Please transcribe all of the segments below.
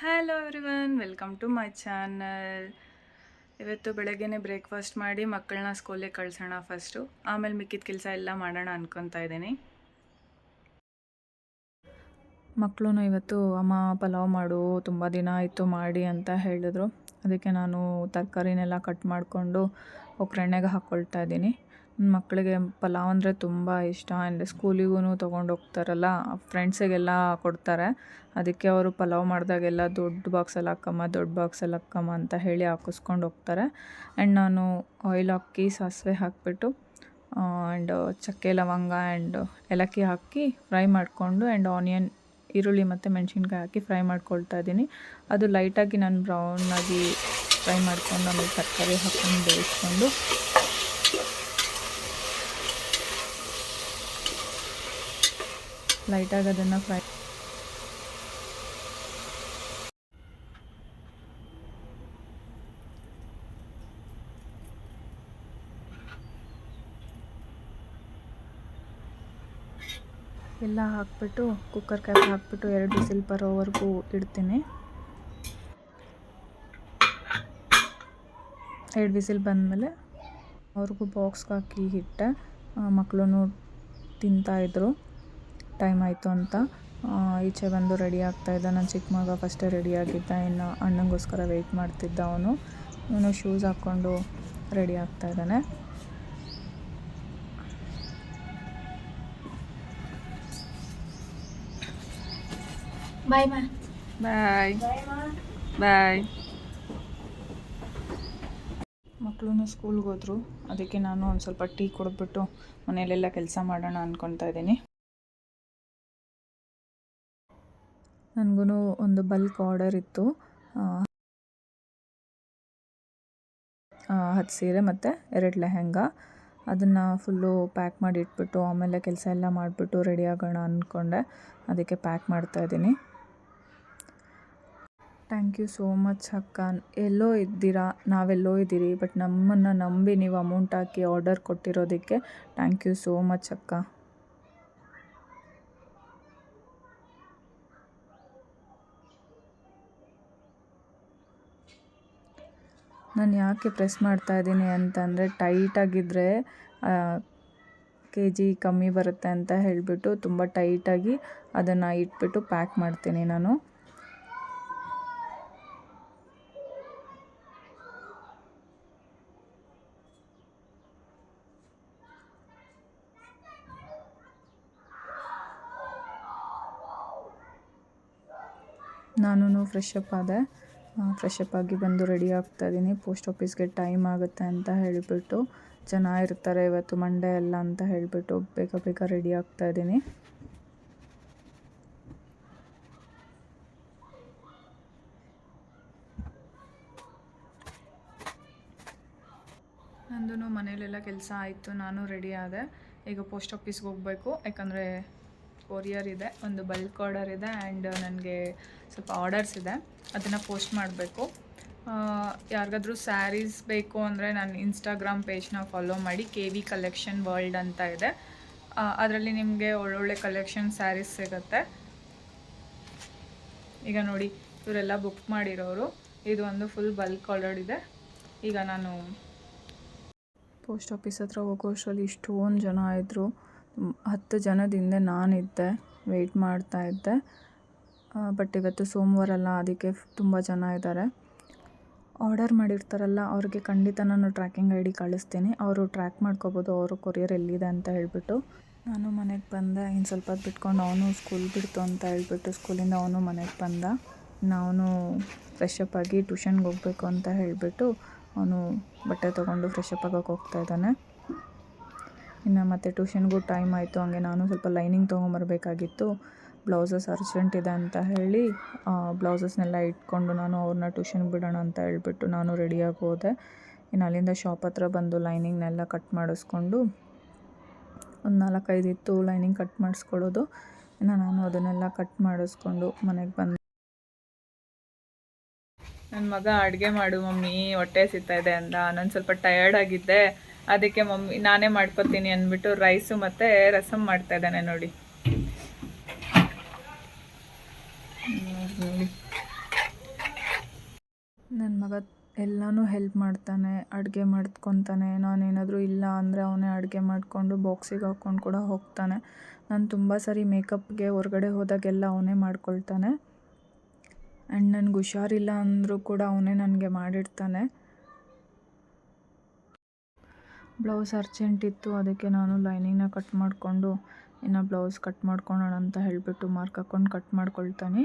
Hello everyone welcome to my channel ಇವತ್ತು ಬೆಳಗ್ಗೆನೆ breakfast ಮಾಡಿ ಮಕ್ಕಳನ್ನ ಸ್ಕೂಲಿಗೆ ಕಳ್ಸೋಣ ಫಸ್ಟು ಆಮೇಲೆ ಮಿಕ್ಕಿದ ಕೆಲಸ ಎಲ್ಲ ಮಾಡೋಣ ಅನ್ಕೊತಾ ಇದ್ದೀನಿ. ಮಕ್ಕಳು ಇವತ್ತು ಅಮ್ಮ, ಪಲಾವ್ ಮಾಡು, ತುಂಬ ದಿನ ಆಯಿತು ಮಾಡಿ ಅಂತ ಹೇಳಿದ್ರು. ಅದಕ್ಕೆ ನಾನು ತರಕಾರಿನೆಲ್ಲ ಕಟ್ ಮಾಡಿಕೊಂಡು ಒಗ್ಗರಣೆಗೆ ಹಾಕ್ಕೊಳ್ತಾ ಇದ್ದೀನಿ. ಮಕ್ಕಳಿಗೆ ಪಲಾವ್ ಅಂದರೆ ತುಂಬ ಇಷ್ಟ. ಆ್ಯಂಡ್ ಸ್ಕೂಲಿಗೂ ತೊಗೊಂಡು ಹೋಗ್ತಾರಲ್ಲ, ಫ್ರೆಂಡ್ಸಿಗೆಲ್ಲ ಕೊಡ್ತಾರೆ. ಅದಕ್ಕೆ ಅವರು ಪಲಾವ್ ಮಾಡಿದಾಗೆಲ್ಲ ದೊಡ್ಡ ಬಾಕ್ಸಲ್ಲಿ ಹಾಕಮ್ಮ, ದೊಡ್ಡ ಬಾಕ್ಸಲ್ಲಿ ಹಾಕಮ್ಮ ಅಂತ ಹೇಳಿ ಹಾಕಿಸ್ಕೊಂಡು ಹೋಗ್ತಾರೆ. ಆ್ಯಂಡ್ ನಾನು ಆಯಿಲ್ ಹಾಕಿ, ಸಾಸಿವೆ ಹಾಕಿಬಿಟ್ಟು ಆ್ಯಂಡ್ ಚಕ್ಕೆ, ಲವಂಗ ಆ್ಯಂಡ್ ಏಲಕ್ಕಿ ಹಾಕಿ ಫ್ರೈ ಮಾಡಿಕೊಂಡು ಆ್ಯಂಡ್ ಆನಿಯನ್ ಈರುಳ್ಳಿ ಮತ್ತು ಮೆಣಸಿನ್ಕಾಯಿ ಹಾಕಿ ಫ್ರೈ ಮಾಡ್ಕೊಳ್ತಾ ಇದ್ದೀನಿ. ಅದು ಲೈಟಾಗಿ ನಾನು ಬ್ರೌನಾಗಿ ಫ್ರೈ ಮಾಡ್ಕೊಂಡು, ಆಮೇಲೆ ತರಕಾರಿ ಹಾಕ್ಕೊಂಡು ಬೇಯಿಸ್ಕೊಂಡು ಲೈಟಾಗಿ ಅದನ್ನು ಫ್ರೈ ಎಲ್ಲ ಹಾಕ್ಬಿಟ್ಟು ಕುಕ್ಕರ್ ಕ್ಯಾಪ್ ಹಾಕ್ಬಿಟ್ಟು ಎರಡು ವಿಸಿಲ್ ಬರೋವರೆಗೂ ಇಡ್ತೀನಿ. ಎರಡು ವಿಸಿಲ್ ಬಂದಮೇಲೆ ಅವ್ರಿಗೂ ಬಾಕ್ಸ್ಗೆ ಹಾಕಿ ಇಟ್ಟೆ ಮಕ್ಕಳು ತಿಂತಾಯಿದ್ರು ಟೈಮ್ ಆಯಿತು ಅಂತ ಈಚೆ ಬಂದು ರೆಡಿ ಆಗ್ತಾಯಿದ್ದ ನನ್ನ ಚಿಕ್ಕ ಮಗ ಫಸ್ಟೇ ರೆಡಿ ಆಗಿದ್ದ. ಇನ್ನು ಅಣ್ಣಂಗೋಸ್ಕರ ವೆಯ್ಟ್ ಮಾಡ್ತಿದ್ದ ಅವನು. ಇವನು ಶೂಸ್ ಹಾಕ್ಕೊಂಡು ರೆಡಿ ಆಗ್ತಾ ಇದ್ದಾನೆ. ಬಾಯ್ ಮಾ ಬಾಯ್ ಬಾಯ್ ಮಕ್ಕಳು ಸ್ಕೂಲ್ಗೆ ಹೋದರು. ಅದಕ್ಕೆ ನಾನು ಒಂದು ಸ್ವಲ್ಪ ಟೀ ಕುಡಿದ್ಬಿಟ್ಟು ಮನೆಯಲ್ಲೆಲ್ಲ ಕೆಲಸ ಮಾಡೋಣ ಅಂದ್ಕೊತಾ ಇದ್ದೀನಿ. ನನಗೂ ಒಂದು ಬಲ್ಕ್ ಆರ್ಡರ್ ಇತ್ತು. ಹತ್ತು ಸೀರೆ ಮತ್ತು ಎರಡು ಲೆಹೆಂಗಾ. ಅದನ್ನು ಫುಲ್ಲು ಪ್ಯಾಕ್ ಮಾಡಿ ಇಟ್ಬಿಟ್ಟು, ಆಮೇಲೆ ಕೆಲಸ ಎಲ್ಲ ಮಾಡಿಬಿಟ್ಟು ರೆಡಿ ಆಗೋಣ ಅಂದ್ಕೊಂಡೆ ಅದಕ್ಕೆ ಪ್ಯಾಕ್ ಮಾಡ್ತಾ ಇದ್ದೀನಿ. ಥ್ಯಾಂಕ್ ಯು ಸೋ ಮಚ್ ಅಕ್ಕ. ಎಲ್ಲೋ ಇದ್ದೀರಾ? ನಾವೆಲ್ಲೋ ಇದ್ದೀರಿ ಬಟ್ ನಮ್ಮನ್ನು ನಂಬಿ ನೀವು ಅಮೌಂಟ್ ಹಾಕಿ ಆರ್ಡರ್ ಕೊಟ್ಟಿರೋದಕ್ಕೆ ಥ್ಯಾಂಕ್ ಯು ಸೋ ಮಚ್ ಅಕ್ಕ. ನಾನು ಯಾಕೆ ಪ್ರೆಸ್ ಮಾಡ್ತಾ ಇದ್ದೀನಿ ಅಂತಂದರೆ ಟೈಟಾಗಿದ್ದರೆ ಕೆ ಜಿ ಕಮ್ಮಿ ಬರುತ್ತೆ ಅಂತ ಹೇಳಿಬಿಟ್ಟು ತುಂಬ ಟೈಟಾಗಿ ಅದನ್ನು ಇಟ್ಬಿಟ್ಟು ಪ್ಯಾಕ್ ಮಾಡ್ತೀನಿ ನಾನು. ನಾನು ಫ್ರೆಶ್ ಅಪ್ ಆದೆ. ಫ್ರೆಶ್ ಅಪ್ ಆಗಿ ಬಂದು ರೆಡಿ ಆಗ್ತಾ ಇದ್ದೀನಿ ಪೋಸ್ಟ್ ಆಫೀಸ್ಗೆ ಟೈಮ್ ಆಗುತ್ತೆ ಅಂತ ಹೇಳಿಬಿಟ್ಟು ಜನ ಇರ್ತಾರೆ ಇವತ್ತು ಮಂಡೇ ಎಲ್ಲ ಅಂತ ಹೇಳಿಬಿಟ್ಟು ಬೇಗ ಬೇಗ ರೆಡಿ ಆಗ್ತಾ ಇದ್ದೀನಿ ನಂದು ಮನೇಲೆಲ್ಲ ಕೆಲಸ ಆಯಿತು, ನಾನು ರೆಡಿ ಆದೆ. ಈಗ ಪೋಸ್ಟ್ ಆಫೀಸ್ಗೆ ಹೋಗಬೇಕು, ಯಾಕಂದರೆ ಕೊರಿಯರ್ ಇದೆ, ಒಂದು ಬಲ್ಕ್ ಆರ್ಡರ್ ಇದೆ ಆ್ಯಂಡ್ ನನಗೆ ಸ್ವಲ್ಪ ಆರ್ಡರ್ಸ್ ಇದೆ. ಅದನ್ನು ಪೋಸ್ಟ್ ಮಾಡಬೇಕು. ಯಾರಿಗಾದ್ರೂ ಸ್ಯಾರೀಸ್ ಬೇಕು ಅಂದರೆ ನಾನು ಇನ್ಸ್ಟಾಗ್ರಾಮ್ ಪೇಜ್ನ ಫಾಲೋ ಮಾಡಿ ಕೆ ವಿ ಕಲೆಕ್ಷನ್ ವರ್ಲ್ಡ್ ಅಂತ ಇದೆ. ಅದರಲ್ಲಿ ನಿಮಗೆ ಒಳ್ಳೊಳ್ಳೆ ಕಲೆಕ್ಷನ್ ಸ್ಯಾರೀಸ್ ಸಿಗುತ್ತೆ. ಈಗ ನೋಡಿ, ಇವರೆಲ್ಲ ಬುಕ್ ಮಾಡಿರೋರು. ಇದು ಒಂದು ಫುಲ್ ಬಲ್ಕ್ ಆರ್ಡರ್ ಇದೆ. ಈಗ ನಾನು ಪೋಸ್ಟ್ ಆಫೀಸ್ ಹತ್ರ ಹೋಗೋಷ್ಟರಲ್ಲಿ ಇಷ್ಟೊಂದು ಜನ ಇದ್ದರು ಹತ್ತು ಜನದ ಹಿಂದೆ ನಾನಿದ್ದೆ ವೆಯ್ಟ್ ಮಾಡ್ತಾ ಇದ್ದೆ. ಬಟ್ ಇವತ್ತು ಸೋಮವಾರ ಅಲ್ಲ, ಅದಕ್ಕೆ ತುಂಬ ಜನ ಇದ್ದಾರೆ. ಆರ್ಡರ್ ಮಾಡಿರ್ತಾರಲ್ಲ, ಅವ್ರಿಗೆ ಖಂಡಿತ ನಾನು ಟ್ರ್ಯಾಕಿಂಗ್ ಐ ಡಿ ಕಳಿಸ್ತೀನಿ. ಅವರು ಟ್ರ್ಯಾಕ್ ಮಾಡ್ಕೋಬೋದು, ಅವರು ಕೊರಿಯರ್ ಎಲ್ಲಿದೆ ಅಂತ ಹೇಳಿಬಿಟ್ಟು. ನಾನು ಮನೆಗೆ ಬಂದೆ ಇನ್ನು ಸ್ವಲ್ಪ ಹೊತ್ತು ಬಿಟ್ಕೊಂಡು ಅವನು ಸ್ಕೂಲ್ ಬಿಡ್ತು ಅಂತ ಹೇಳಿಬಿಟ್ಟು ಸ್ಕೂಲಿಂದ ಅವನು ಮನೆಗೆ ಬಂದ. ನಾನು ಫ್ರೆಶ್ ಅಪ್ ಆಗಿ ಟ್ಯೂಷನ್ಗೆ ಹೋಗಬೇಕು ಅಂತ ಹೇಳಿಬಿಟ್ಟು ಅವನು ಬಟ್ಟೆ ತೊಗೊಂಡು ಫ್ರೆಶ್ ಅಪ್ ಆಗೋಕೆ ಹೋಗ್ತಾ ಇದ್ದಾನೆ. ಇನ್ನು ಮತ್ತೆ ಟ್ಯೂಷನ್ಗೂ ಟೈಮ್ ಆಯಿತು, ಹಂಗೆ ನಾನು ಸ್ವಲ್ಪ ಲೈನಿಂಗ್ ತೊಗೊಂಬರ್ಬೇಕಾಗಿತ್ತು. ಬ್ಲೌಸಸ್ ಅರ್ಜೆಂಟ್ ಇದೆ ಅಂತ ಹೇಳಿ ಬ್ಲೌಸಸ್ನೆಲ್ಲ ಇಟ್ಕೊಂಡು ನಾನು ಅವ್ರನ್ನ ಟ್ಯೂಷನ್ಗೆ ಬಿಡೋಣ ಅಂತ ಹೇಳ್ಬಿಟ್ಟು ನಾನು ರೆಡಿಯಾಗಿ ಹೋದೆ. ಇನ್ನು ಅಲ್ಲಿಂದ ಶಾಪ್ ಹತ್ರ ಬಂದು ಲೈನಿಂಗ್ನೆಲ್ಲ ಕಟ್ ಮಾಡಿಸ್ಕೊಂಡು ಒಂದು ನಾಲ್ಕೈದು ಇತ್ತು ಲೈನಿಂಗ್ ಕಟ್ ಮಾಡಿಸ್ಕೊಳ್ಳೋದು. ಇನ್ನು ನಾನು ಅದನ್ನೆಲ್ಲ ಕಟ್ ಮಾಡಿಸ್ಕೊಂಡು ಮನೆಗೆ ಬಂದು. ನನ್ನ ಮಗ ಅಡುಗೆ ಮಾಡು ಮಮ್ಮಿ, ಹೊಟ್ಟೆ ಸಿಗ್ತಾ ಇದೆ ಅಂದ. ನಾನು ಸ್ವಲ್ಪ ಟಯರ್ಡ್ ಆಗಿದ್ದೆ. ಅದಕ್ಕೆ ಮಮ್ಮಿ, ನಾನೇ ಮಾಡ್ಕೊತೀನಿ ಅಂದ್ಬಿಟ್ಟು ರೈಸು ಮತ್ತು ರಸಮ್ ಮಾಡ್ತಾ ಇದ್ದಾನೆ ನೋಡಿ. ನನ್ನ ಮಗ ಎಲ್ಲನೂ ಹೆಲ್ಪ್ ಮಾಡ್ತಾನೆ, ಅಡುಗೆ ಮಾಡ್ಕೊತಾನೆ. ನಾನೇನಾದರೂ ಇಲ್ಲ ಅಂದರೆ ಅವನೇ ಅಡುಗೆ ಮಾಡಿಕೊಂಡು ಬಾಕ್ಸಿಗೆ ಹಾಕ್ಕೊಂಡು ಕೂಡ ಹೋಗ್ತಾನೆ. ನಾನು ತುಂಬ ಸರಿ ಮೇಕಪ್ಗೆ ಹೊರಗಡೆ ಹೋದಾಗೆಲ್ಲ ಅವನೇ ಮಾಡ್ಕೊಳ್ತಾನೆ. ಆ್ಯಂಡ್ ನನಗೆ ಹುಷಾರಿಲ್ಲ ಅಂದರೂ ಕೂಡ ಅವನೇ ನನಗೆ ಮಾಡಿಡ್ತಾನೆ ಬ್ಲೌಸ್ ಅರ್ಜೆಂಟ್ ಇತ್ತು, ಅದಕ್ಕೆ ನಾನು ಲೈನಿಂಗ್ನ ಕಟ್ ಮಾಡಿಕೊಂಡು, ಇನ್ನು ಬ್ಲೌಸ್ ಕಟ್ ಮಾಡ್ಕೊಳ್ಳೋಣ ಅಂತ ಹೇಳಿಬಿಟ್ಟು ಮಾರ್ಕ್ ಹಾಕ್ಕೊಂಡು ಕಟ್ ಮಾಡ್ಕೊಳ್ತಾನೆ.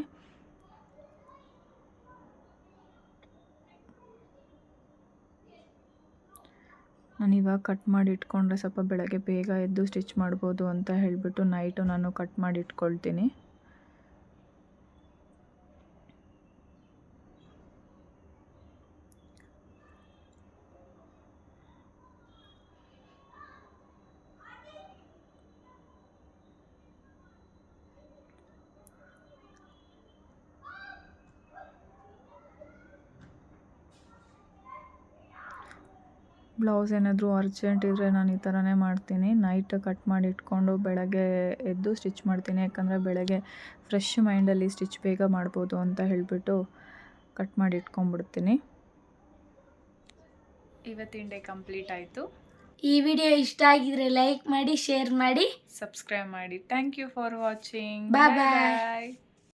ನಾನು ಇವಾಗ ಕಟ್ ಮಾಡಿ ಇಟ್ಕೊಂಡ್ರೆ ಸ್ವಲ್ಪ ಬೆಳಗ್ಗೆ ಬೇಗ ಎದ್ದು ಸ್ಟಿಚ್ ಮಾಡ್ಬೋದು ಅಂತ ಹೇಳಿಬಿಟ್ಟು ನೈಟು ನಾನು ಕಟ್ ಮಾಡಿ ಇಟ್ಕೊಳ್ತೀನಿ ಬ್ಲೌಸ್ ಏನಾದರೂ ಅರ್ಜೆಂಟ್ ಇದ್ದರೆ ನಾನು ಈ ಥರನೇ ಮಾಡ್ತೀನಿ. ನೈಟ್ ಕಟ್ ಮಾಡಿ ಇಟ್ಕೊಂಡು ಬೆಳಗ್ಗೆ ಎದ್ದು ಸ್ಟಿಚ್ ಮಾಡ್ತೀನಿ. ಯಾಕಂದರೆ ಬೆಳಗ್ಗೆ ಫ್ರೆಶ್ ಮೈಂಡಲ್ಲಿ ಸ್ಟಿಚ್ ಬೇಗ ಮಾಡ್ಬೋದು ಅಂತ ಹೇಳಿಬಿಟ್ಟು ಕಟ್ ಮಾಡಿ ಇಟ್ಕೊಂಡ್ಬಿಡ್ತೀನಿ. ಇವತ್ತಿನ ಡೇ ಕಂಪ್ಲೀಟ್ ಆಯಿತು. ಈ ವಿಡಿಯೋ ಇಷ್ಟ ಆಗಿದ್ರೆ ಲೈಕ್ ಮಾಡಿ ಶೇರ್ ಮಾಡಿ. ಸಬ್ಸ್ಕ್ರೈಬ್ ಮಾಡಿ. Thank you for watching bye. Bye